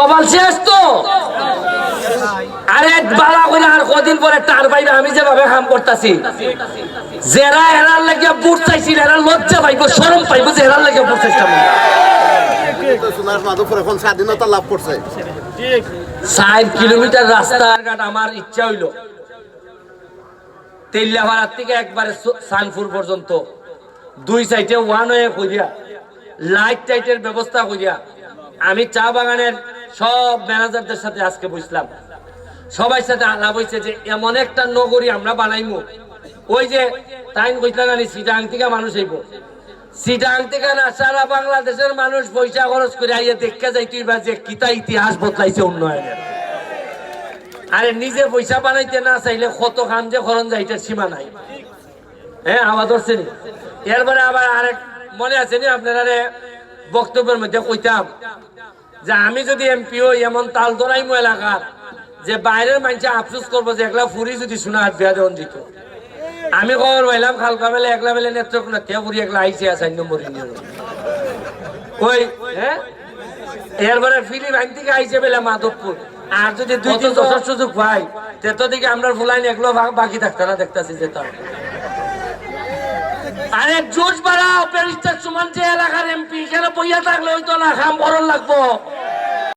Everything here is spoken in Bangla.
কপাল শেষ তো? আরে বালা আর কদিন পরে তার বাইরে আমি যেভাবে করতেছি। লাগিয়া বুট চাইছিল লজ্জা শরম যে লাগিয়া বুট চাইছিলাম রাস্তাঘাট আমার ইচ্ছা থেকে একবারে পর্যন্ত। দুই সাইডে লাইট টাইটের ব্যবস্থা আমি চা বাগানের সব ম্যানেজারদের সাথে আজকে বসলাম। সবাই সাথে আলাপ হয়েছে যে এমন একটা নগরী আমরা বানাইমু। ওই যে টাইম কইতলা জানি সিটাং থেকে মানুষ আইব সিটাং থেকে না সারা বাংলাদেশের মানুষ পয়সা খরচ করে আইয়া দেখে যাইতেই বা যে কিতা ইতিহাস বদলাইছে উন্নয়নের। আরে নিজে পয়সা বানাইতে না চাইলে কত খান যে খরণ যাইটার সীমা নাই। হ্যাঁ ধরছে নি? এরপরে আবার আরেক মনে আছে নি আপনারা বক্তব্যের মধ্যে কইতাম যে আমি যদি এমপি হই এমন তাল ধরাইমো এলাকার যে বাইরের মানুষ আফসোস করব যে একলা ফুরি যদি শোনা হাত বিয়া দেওয়ান দিত। আমি খবর পাইলাম খালকা বেলে একলা বেলে নেত্রকোনা তে ফুরি একলা আইসে আছে আইন নম্বর ওই হ্যাঁ এরপরে ফিলিপ আইন থেকে আইসে বেলে মাধবপুর। আর যদি দুই তিন বছর সুযোগ পাই তে তো দিকে আমরা ফুলাইন এগুলো বাকি থাকতে না দেখতেছি যেতাম আরে জোশ বাড়াও প্যারিস্টার সমান যে এলাকার এমপি, এখানে বইয়া থাকলে হয়তো না খাম বরণ লাগবো।